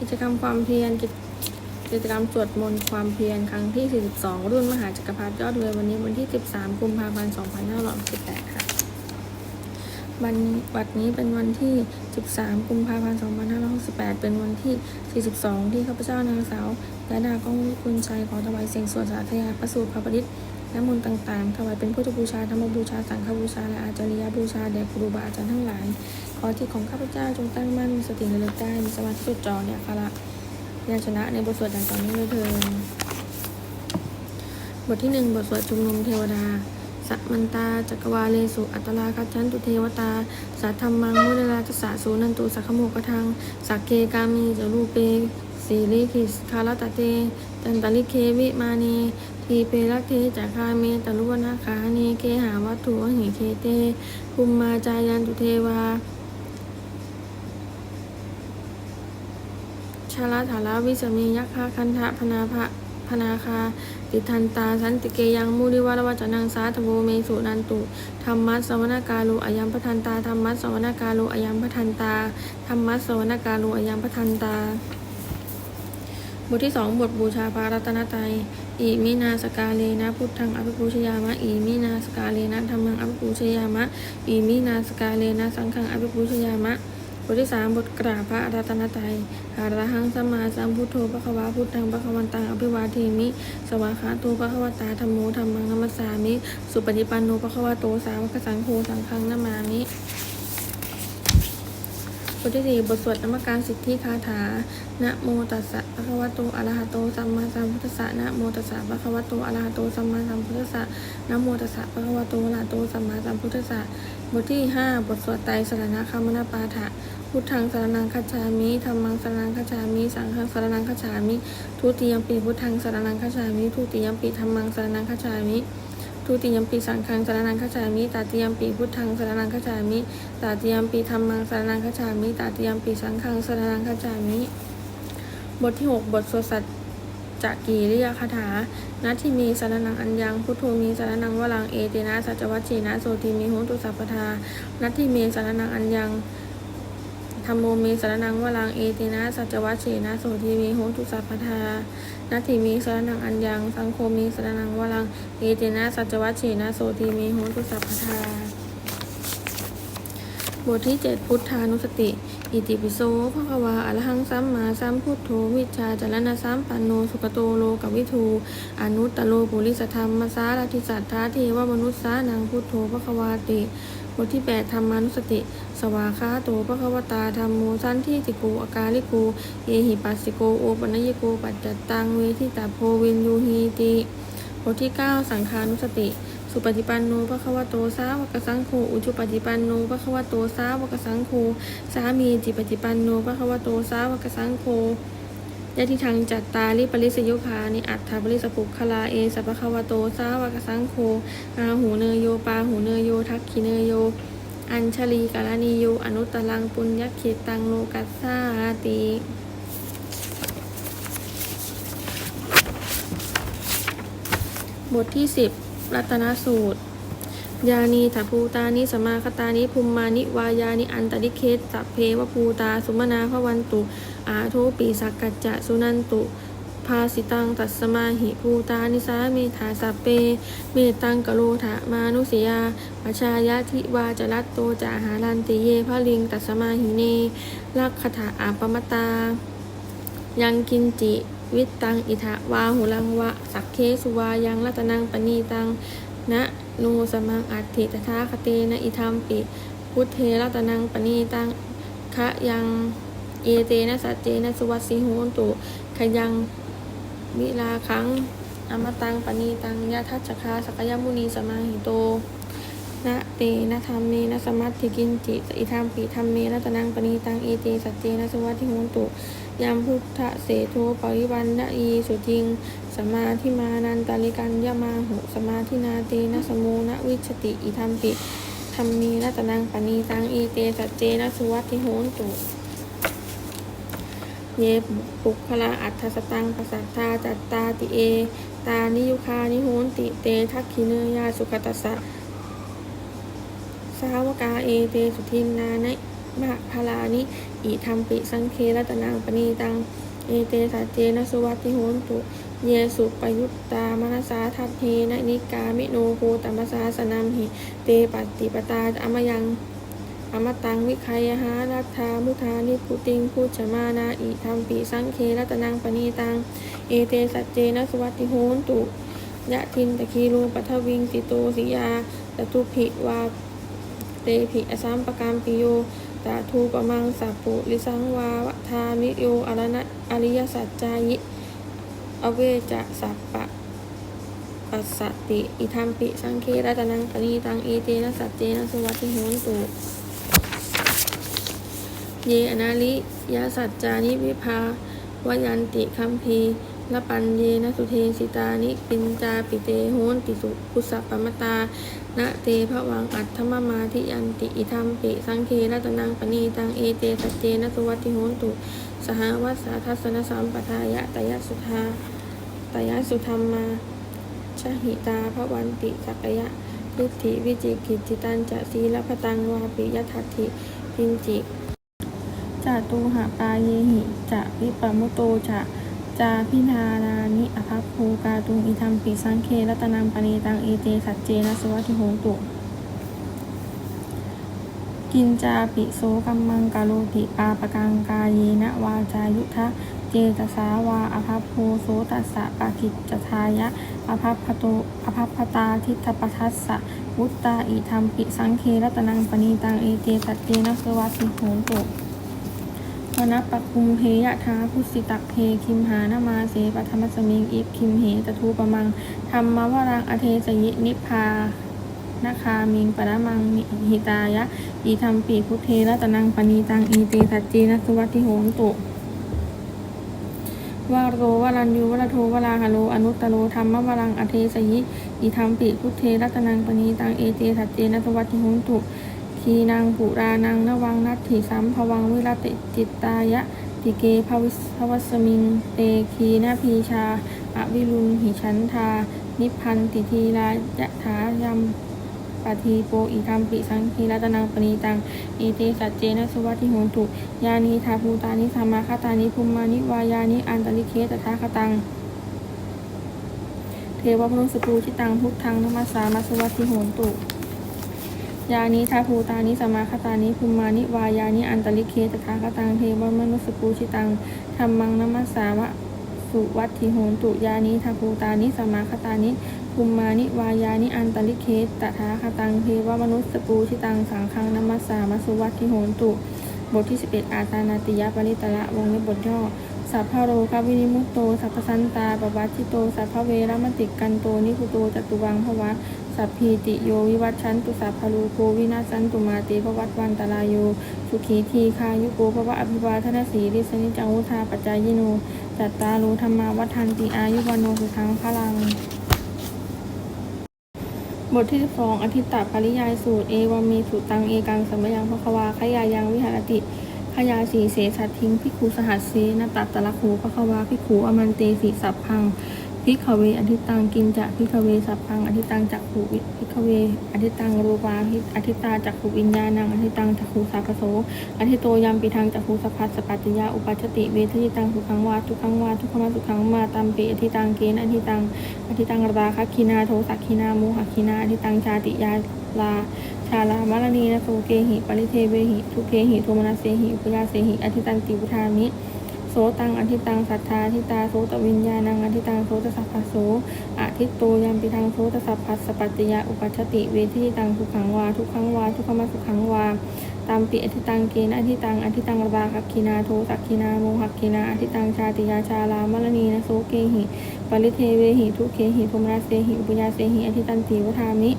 กิจกรรมความเพียรกิจกิจกรรมสวดมนต์ความเพียรครั้งที่ 42 รุ่นมหาจักรพรรดิยอดเรือวันนี้วันที่ 13 กุมภาพันธ์ 2568 ค่ะวันวัดนี้เป็นวันที่ 13 กุมภาพันธ์ 2568 เป็นวันที่ 42 ที่ข้าพเจ้านางสาวและดาก้องคุณชัยขอถวายเสียงสวดสาธยายพระสูตรพระปริตและมนต์ต่างๆ ถวายเป็นพุทธบูชาธรรมบูชา สังฆบูชา และอาจาริยบูชาแด่ครูบาอาจารย์ทั้งหลาย ขอที่ของข้าพเจ้าจงตั้งมั่นมีสติระลึกได้มีสมาธิจดจ่อเนี่ยคาระยาชนะในบทสวดดังต่อเนื่องเลยเถิดบทที่หนึ่งบทสวดชุมนุมเทวดาสัมมันตาจักรวาเลสุอัตลาคัจฉันตุเทวตา สัทธรรมังมุนราชสะสูนันตุสักขโมกทังสักเคกามีจรูเปสีลิขิสคาลตะเต ตันตลิเควิมานี ทีเปรักเทจักคาเมตลุวนาคาเนเคหาวัตถุวหิเคเตภูมมาจายันตุเทวาชาลาถาราวิสเมยักขาคันทะพนาภะพนาคา ติทันตา สันติเกยังมูริวารวจนังสาธโวเมสุนันตุธรรมัสสวนากาโลอายัมพทันตาธรรมัสสวนากาโลอายัมพทันตาธรรมัสสวนากาโลอายัมพทันตา บทที่สองบทบูชาพระรัตนตรัย อิมินาสกาเลนะพุทธังอภิปูชยามะอิมินาสกาเลนะธรรมังอภิปูชยามะอิมินาสกาเลนะสังฆังอภิปูชยามะบทที่สามบทกราบพระรัตนตรัยอรหังสมาสัมพุทโธพระควาพุทธังพระควันตังอภิวาเทมิ สวากขาโตพระควตาธรรมโมธรรมังนัมสสามิ สุปฏิปันโนพระควโตสาวกสังโฆสังฆังนามามิ ทที่สี่บทสวดนมัการสิทธิคาถา นะโมตัสสะภะคะวะโต อะระหะโต สัมมาสัมพุทธัสสะ นะโมตัสสะภะคะวะโต อะระหะโต สัมมาสัมพุทธัสสะ นะโมตัสสะภะคะวะโต อะระหะโต สัมมาสัมพุทธัสสะ บทที่ห้าบทสวดไตรสรณะคามนาปาฐะพุทธังสรนังคัจฉามิธรรมังสรนังคัจฉามิ สังฆังสรนังคัจฉามิ ทุติยมปีพุทธังสรนังคัจฉามิ ทุติยมปีธรรมังสรนังคัจฉามิ ทุติยมปีสังฆังสารนังคัจามิตาติยมปีพุทธังสารนังคัจามิตาติยมปีธรรมังสารนังคัจามิตาติยมปีสังฆังสารนังคัจามิ บทที่หกบทสวดสัจจะกีริยคาถานัตทิมีสารนังอัญญัง พุทโธมีสารนังวลังเอเตนะสัจวัชีนะโสติมีโหตุสัพพทานัตทิเมสารนังอัญญัง ธรรมโมเมสารนังวลังเอเตนะสัจวัชเชนะโสติมีโหตุสัพพทานัตถิมีสารนังอัญญัง สังโฆมีสารนังวลังเอเตนะสัจวัชเชนะโสติมีโหตุสัพพทาบทที่เจ็ดพุทธานุสติ อิติปิโสภควาอรหังสัมมาสัมพุทโธวิชาจารณะสัมปันโนสุขโตโลกวิทูอนุตตโลปุริสธรรมสารทิสัทธาเทวมนุษสานังพุทโธภควาติ บทที่แปดธรรมานุสติ สวาคาโตภควตาธรรมโมสันทิติโกอากาลิโกเอหิปัสสิโกโอปัญญโกปัจจตตังเวทิตาโพวินยูหีติบทที่เก้าสังขานุสติ สุปฏิปันโนภควโตสาวกสังโฆอุจุปฏิปันโนภควโตสาวกสังโฆสามีจิปฏิปันโนภควโตสาวกสังโฆยะทิทางจัตตาลิปริสยุคานิอัตถาปริสปุคลาเอสัพพควโตสาวกสังโฆอาหูเนยโยปาหูเนยโยทักขิเนยโย อัญชลีกาลานิโยอนุตรังปุญญเขตังโลกัสสาติบทที่สิบรัตนสูตร ยานีถภูตานิสมาคตานิภูมมานิวายานิอันตริเคสสัพเพวภูตา สุมนาพวันตุ อาโทปีสักกัจจะสุนันตุ ภาสิตังตัสสมาหิภูตานิสาเมธาสเป เมตังกโลถามานุสยาปชายะทิวาจรัตโตจาหารันติเยพะลิงตัสสมาหิเนลักขถาอาปมตา ยังกินจิวิตตังอิทะวาหุลังวะ สักเคสุวายังรัตนังปณีตังนะนูสมังอัติตถาคเตนะอิทัมปิ พุทเทรัตนังปณีตังคะยังเอเตนะสัจเจนะสุวัสสิโหนตุขยัง วิลาคังอมตังปณีตังยะทัจจคาสกยมุนีสมาหิโตนะเตนะธรรมเมนะสมัติกินจิอิทัมปิธรรมเมรัตนังปณีตังเอเตสัจเจนะสุวัสสิโหนตุยามพุทธเสโทปริวันนะอีสุจิงสมาธิมานันตาลิกันยามาหุสมาธินาเตนะสโมนะวิชติอิทัมปิธรรมมีรัตนังปณีตังเอเตสัจเจนะสุวัติโหนตุ เยปุคละอัฏฐสตังปัสัทธาจัตตาติเอ ตานิยุคานิโหนติเตทักขิเนยาสุขตัสสะสาวกาเอเตสุทินนานะมะพลานิอิธรรมปิสังเครัตนังปณีตัง เอเตสัจเจนสุวัติโหนตุ เยสุปยุตตามนสาทัพเพนะนิกามิโนโคตัมมสาสนัมหิ เตปัตติปตาอมยัง อมตังวิคัยหารัตถามุทานิพุติงพุชมานาอิธรรมปิสังเครัตนังปณีตัง เอเตสัจเจนะสวัติโหนตุยะทินตะคีรูปัทวิงสิโตสิยาตตุภิวาเตภิอสัมปกามปิโยตาทูปมังสัพปุลิสังวาวทามิโยอรณะอริยสัจจายิอเวจะสัพปะปัสสติ อิทัมปิสังเครัตนังปณีตังเอเตนะสัจเจนะสวัติโหนตุ เยอนาลิยาสัจจานิวิภาวยันติคัมพีละปันเยนะสุเทสิตานิปินจาปิเตโหนติสุกุสัพปมตานะเตภวังอัตถมมาทิยันติอิทัมปิสังเครัตนังปณีตังเอเตสัจเจนะสุวัติโหนตุสหวัสสาทัสสนสัมปทายะตยสุธาตยสุธรรมาชหิตาภวันติสักยะทิฏฐิวิจิกิจจิตันจะสีลพตังวาปิยทัตถิพินจิ จาตูหาปาเยหิจะวิปมุโตจะจาพินานานิอภัพภูกาตุงอิทัมปิสังเครัตนังปณีตังเอเตสัจเจนะสวัติโหตุ กินจาปิโสกัมมังกาโลติปาปกังกาเยนะวาจายุทธะเจตสาวาอภัพโพโสตัสสะปากิจจทายะอภัพพโตอภัพพตาทิฏฐปทัสสะวุตตาอิทัมปิสังเครัตนังปณีตังเอเตสัจเจนะสวัติโหตุ วนัปะคุมเพยะทาพุสิตักเพคิมหานามาเสปธรรมสมิงอิปคิมเหตทูปมังธรรมวรังอเทสยินิพพานาคามิงปรมังนิหิตายะอีธรรมปีพุทเทรัตนังปณีตังอีเตสัจเจนะสุวัติโหนตุวาโรวรัญยูวรโทวราหะโลอนุตตโรธรรมวรังอเทสยิอีธรรมปีพุทเทรัตนังปณีตังเอเตสัจเจนะสุวัติโหนตุ ทีนางปุรานังนวังนัตถิสัมภวังวิรติจิตตายะติเกภวิสภวสมิงเตคีนาพีชาอวิรุณหิชันทา นิพันติทีรายะถายมปทีโปอิธรรมปิสังคีรัตนังปณีตังเอเตสัจเจนะสวัติโหตุยานีทาภูตานิสามาคตานิภูมานิวายานิอันตริเคตถาคตังเทวพนุสปูชิตังพุทธังนมัสสามัสวัติโหตุ ยานิทาภูตานิสมาคตานิภูมานิวายานิอันตริเคตถาคตังเทวมนุสปูชิตังธรรมังนัมสสามะสุวัตถิโหนตุยานิทาภูตานิสมาคตานิภูมานิวายานิอันตริเคตถาคตังเทวมนุสปูชิตังสังฆังนัมสสามะสุวัตถิโหนตุบทที่ 11 อาตานาติยปริตละวงเล็บบทย่อสัพพโรควินิมุตโต สัพพสันตาปวัตติโต สัพพเวรมติกันโต นิพุโตจตุวังภวะ สัพพีติโยวิวัชชันตุสัพพะโลโกวินาสันตุมาเตภวัตวันตรายโยสุขีทีคายุโกภวะอภิวาทนาสีริสนิจังวุธาปัจจายโนจัตตาโลธรรมาวัฏันติอายุวันโนสุขังพลัง บทที่12อธิตตปริยายสูตรเอวามีสุตังเอกังสัมยังพะควาขยายังวิหารติขยาสีเสสัตทิงพิกขุสหัสเสนตัตตะละคูพะควาพิกขุอมันเตสีสัพพัง พิกเวอธิตังกินจะพิกเวสัพพังอธิตังจักขุวิพิกเวอธิตังรูปาพิอธิตาจักขุวิญญาณังอธิตังจักขุสัพโสอธิโตยัมปิทังจักขุสัพพัสสปัจจยาอุปัชติเวทิตังสุขังวาทุกขังวาทุกขมาสุขังมาตัมเปอธิตังเกณอธิตังอธิตังราคะคินาโทสักคินาโมหคินาอธิตังชาติยาลาชาลามารณีนะโสเกหิปริเทเวหิทุเกหิโทมนัสเสหิอุปยาเสหิอธิตันติวุธามิ สตังอธิตังสัทธาทิตาโสตวิญญาณังอธิตังโสตสัพพโสอธิตโตยัมปิทังโสตสัพพัสสปัจจยาอุปัชติเวทิตังสุขังวาทุกขังวาทุกขมาสุขังวาตามปิอธิตังเกณอธิตังอธิตังระบาคักคินาโทสักคินาโมหักคินาอธิตังชาติยาชาลามรณีนะโสเกหิปริเทเวหิทุเกหิโทมนัสเสหิอุปยาเสหิอธิตันติวุธามิ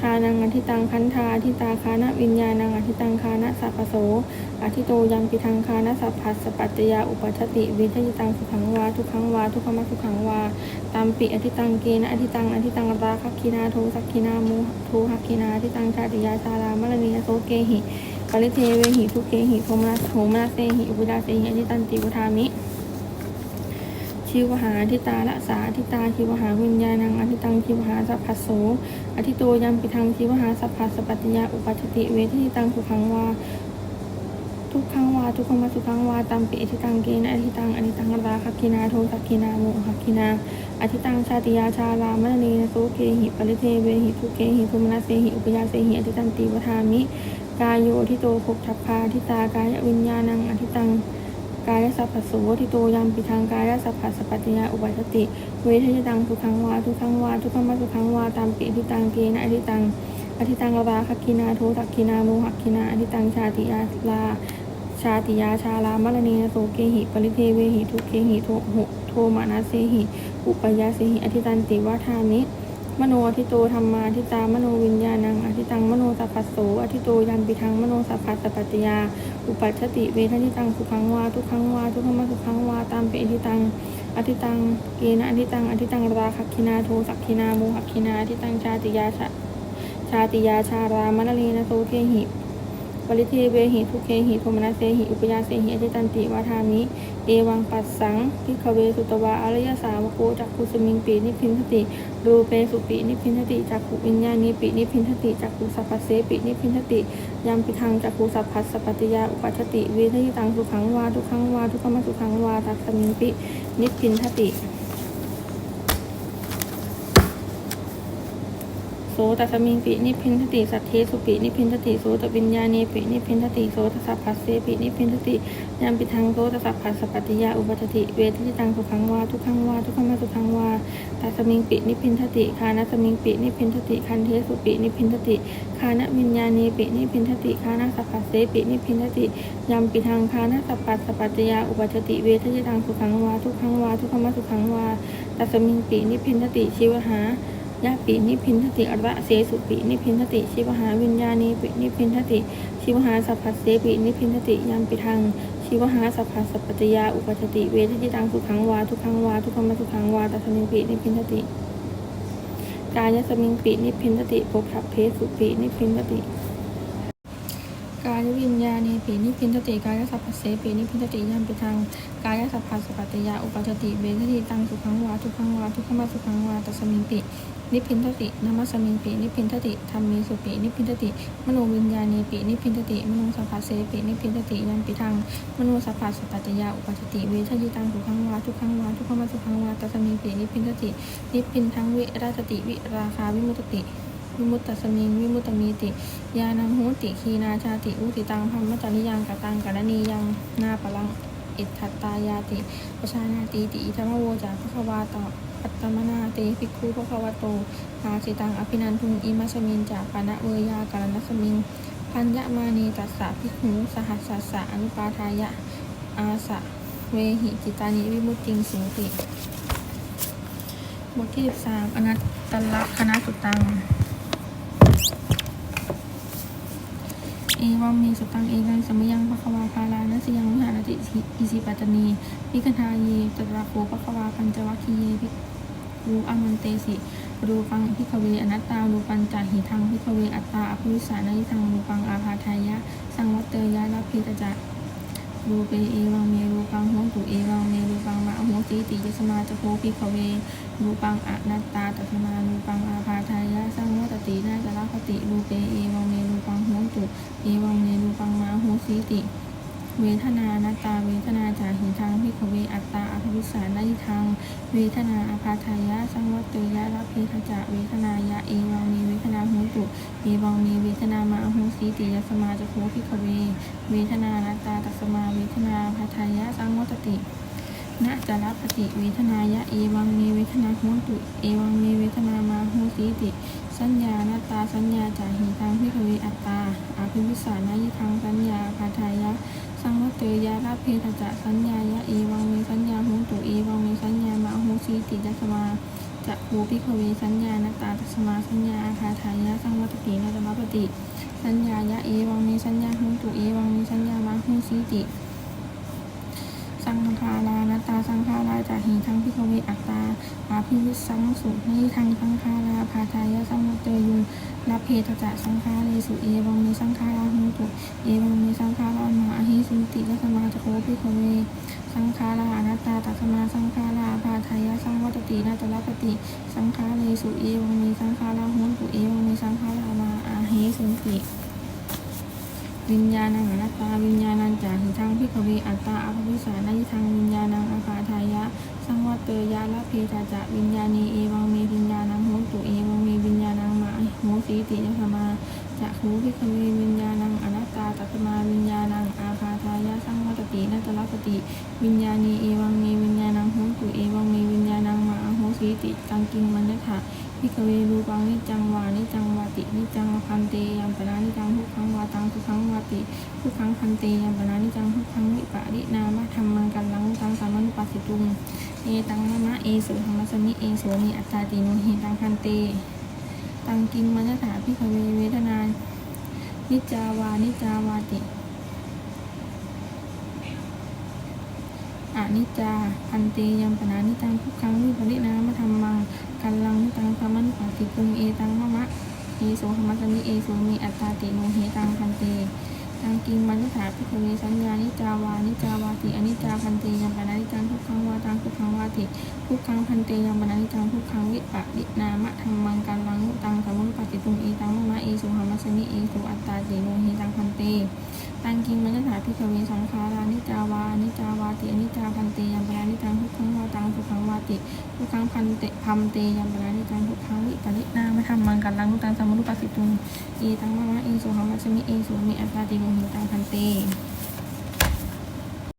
คานังอธิตังคันธาอธิตาคานะวิญญาณังอธิตังคานะสัพพโสอธิโตยัมปิทังคานะสัพพัสสปัจจยาอุปัชติวิทยิตังสุขังวาทุกขังวาทุกขมสุขังวาตามปิอธิตังเกนะอธิตังอธิตังราคักคินาโทสักคินาโมโทหักคินาอธิตังชาติยาชาลามรณียโสเกหิปริเทเวหิทุเกหิโทมนัสโทมนัสเสหิอุปดาเสหิอธิตันติวุธามิชิวหาอธิตาละสาอธิตาชิวหาวิญญาณังอธิตังชิวหาสัพพโส อธิโตยัมปิทังชิวหาสัพพัสสปัตติยาอุปัชติเวทิตังสุขังวาทุกขังวาทุกขมัสุขังวาตัมปิอธิตังเกนะอธิตังอธิตังราคักินาโทสักคินาโมหักคินาอธิตังชาติยาชาลามะเนนะโสเกหิปริเทเวหิทุเกหิทุมนัสเสหิอุปยาเสหิอธิตันติวทามิกายโยทิโตภพทัพพาทิตากายวิญญาณังอธิตัง กายสัพพโสทิโตยามปิทางกายสัพพสปัตติยาอุปัชติ เวทยตังทุกขังวาทุกขังวาทุกขมัสสุขังวาตามปิอธิตังเกนะอธิตังอธิตังราคักคินาโทสักคินาโมหักคินาอธิตังชาติยาลาชาติยาชาลามะเนนะโสเกหิปริเทเวหิทุเกหิโทโหโทมานาเสหิอุปยาเสหิอธิตันติวาทามิ มโนอธิโตธรรมาทิตามโนวิญญาณังอธิตังมโนสัพพโสอธิโตยันปิทังมโนสัพพสสปัตติยา อุปัชชติเวทนิตังสุขังวาทุกขังวาทุกขมสุขังวาตามเปอธิตังอธิตังเกนะอธิตังอธิตังราคักคินาโทสักคินาโมหักคินาอธิตังชาติยาชาชาติยาชารามะเนนะโสเกหิปริเทเวหิทุเคหิโทมนัสเสหิอุปยาเสหิอธิตันติวาทามิ เอวังปัสสังพิกเวสุตวาอริยสาวโกจักขุสมิงปีนิพินทติรูเปสุปินิพินทติจักขุวิญญาณีปินิพินทติจักขุสัพพเสปินิพินทติยามปิทังจักขุสัพพัสสปฏิยาอุปัชติเวทยิตังสุขังวาทุขังวาทุกขมสุขังวาตัสมิงปินิพพินทติ โสตสมิงปินิพินทติสัทเทสุปินิพินทติโสตวิญญาณีปินิพินทติโสตสัพพัสเสปินิพินทติยามปิทังโสตสัพพัสสปฏิยาอุปัชติเวทิตังสุขังวาทุกขังวาทุกขมสุขังวาตัสมิงปินิพินทติคานะสมิงปินิพินทติคันเทสุปินิพินทติคานะวิญญาณีปินิพินทติคานะสัพพัสเสปินิพินทติยามปิทังคานะสัพพัสสปฏิยาอุปัชติเวทิตังสุขังวาทุกขังวาทุกขมสุขังวาตัสมิงปินิพินทติชิวหา ยะปินิพพินทติอระเสสุปินิพพินทติ ชิวหาวิญญาณีปินิพพินทติ ชิวหาสัพพัสเสปินิพพินทติยามปิทัง ชิวหาสัพพัสสปฏิยาอุปัชติเวทจิตังสุขังวาทุกขังวาทุกขมสุขังวาตัสมิงปินิพพินทติ กายสมิงปินิพพินทติภพเพสุปินิพพินทติ กายวิญญาณีปีนิพินทติกายสัพพเสปีนิพินทติยามปิทังกายสัพพสสปัตติยาอุปัชติเวทติตังสุขังวาทุขังวาทุขมาสุขังวาตัสมิงปินิพินทตินามัสมิงปินิพินทติธรรมีสุปินิพินทติมโนวิญญาณีปินิพินทติมโนสัพพเสปีนิพินทติยามปิทังมโนสัพพสสปัตติยาอุปัชติเวทติตังสุขังวาทุขังวาทุขมาสุขังวาตัสมิงปินิพินทตินิพินทังวิราชติวิราคาวิมุตติ วิมุตตสมิงวิมุตตมีติยานังโหติคีนาชาติอุติตังพัมมจริยังกตังกรณียังนาปลังอิทธัตตายาติประชานาติติอิธรรมโวจาภควาตปัตตมนาเตภิกขุภควโตภาสิตังอภินันทุงอิมัสมินจาปานะเวยากรณสมิงพัญญมานีตัสสะภิกขุสหัสสะสะอนุปาทายะอาสะเวหิจิตานิวิมุตติงสิงติบทที่ 13 อนัตตลักษณะสุตัง เอวังมีสุตังเอกันสมยังภควาภาลานัสยังวิหารติอิสิปัตนีพิคทาเยตระโคภควาปัญจวัคคีเยพิรูอามันเตสิรูปังพิกเวอนัตตารูปัญจหิทังพิกเวอัตตาอภิวิสานิทังรูปังอาภาทายะ สังวัตเตยะลาภิตจักรูเปเอวังเมรูปังโหตุเอวังเมรูปังมะโหติติยสมาจโพพิกเว รูปังอนัตตาตัสมารูปังอาภาทายะสังวัตตินาจาราคติรูเปเอวังเมรูปังโหตุเอวังเมรูปังมาโหสีติ เวทนานาตาเวทนาจาหิทังพิกเวอัตตาอภิสานายิทัง เวทนาอาภาทายะสังวัตเตยะรับเพทจะเวทนายะเอวังมีเวทนาโหตุเอวังมีเวทนามาโหสีติยสมาจะโคพิกเว เวทนานาตาตัสมาเวทนาอาภาทายะสังวัตติ นะจารปฏิเวทนายะเอวังมีเวทนาโหตุ เอวังมีเวทนามาโหสีติ สัญญานาตาสัญญาจาหิทังพิกเวอัตตาอาภิวิสานายิทังสัญญาอาภาทายะ สังวัตเตยะราเพทจะสัญญายะเอวังเมสัญญาโหตุ เอวังเมสัญญามาโหสีติยัสมาจะภูพิกเวสัญญานาตาตัสมาสัญญาอาคาทายะ สังวัตตินาจมปฏิ สัญญายะเอวังเมสัญญาโหตุ เอวังเมสัญญามาโหสีติ งฆารานาตาสังฆาราจาหิทังพิกเวอัตตาอาภิวิสังสุนิทังสังฆาราภาทายะสังวัตเตยุงรับเพทจะสังฆาเรสุเอวังเมสังฆาราโหตุเอวังเมสังขารามาอหิสุติและสมาจโคพิโคเวสังขาราอนัตตาตัสมาสังขาราภาทายะสังวัตตินาตลปติสังขาเรสุเอวังเมสังขาราโหตุเอวังเมสังขารามาอาหิสุติ วิญญาณังอนัตตาวิญญาณังจาหิทังพิกเวอัตตาอภวิสานายิทังวิญญาณังอาคาทายะ สังวัตเตยะละเพทาจะวิญญาณีเอวังเมวิญญาณังโหตุเอวังเมวิญญาณังมาโหสีติยะธรรมาจะหูพิกเววิญญาณังอนัตตาตัตมาวิญญาณังอาคาทายะสังวัตตินัตลปติวิญญาณีเอวังเมวิญญาณังโหตุเอวังเมวิญญาณังมาโหสีติกังกิงมัญญถะ พิกเวรูปังนิจังวานิจังวาตินิจังพันเตยัมปนานิจังทุกขังวาตังทุกขังวาติทุกขังพันเตยัมปนานิจังทุกขังวิปะรินามะธรรมังกันลังตังสามันุปัสสิตุงเอตังมะมะเอสุธรรมสมิเอโสนิอัตตาติโนหิตังพันเตตังกิงมัญญถาพิขเวเวทนานิจาวานิจาวาติอนิจจาพันเตยัมปนานิตังทุกครั้งวิปริณามะธรรมัง กันลังตังสามันปัสสิตุงเอตังมะมะเอโสธรรมสมิเอโสนิอัตตาติโนหิตังพันเตตังกิงมัญญถาพิกเวสัญญานิจาวานิจาวาติอนิจาพันเตยัมปนานิจังทุกขังวาตังทุกขังวาติทุกขังพันเตยัมปนานิจังทุกขังวิปะรินามะธรรมังการลังตังสมุนปฏิตุงเอตังมะมะเอสุหัมมัสนิเอสุอัตตาติโนหิตังพันเต อันกิงมันจะถาพิกเวสังขารานิจาวานิจาวาติอนิจาพันเตยัมปนานิจังทุกขังวาตังทุกขังวาติทุกขังพันเตพัมเตยัมปนานิจังทุกขังวิปรินามะธรรมังกรลังนุตังสมุนปฏิตุงเอตังมะมะเอสุหัมมัสนิเอสุมิอัตตาติโมหิตังพันเต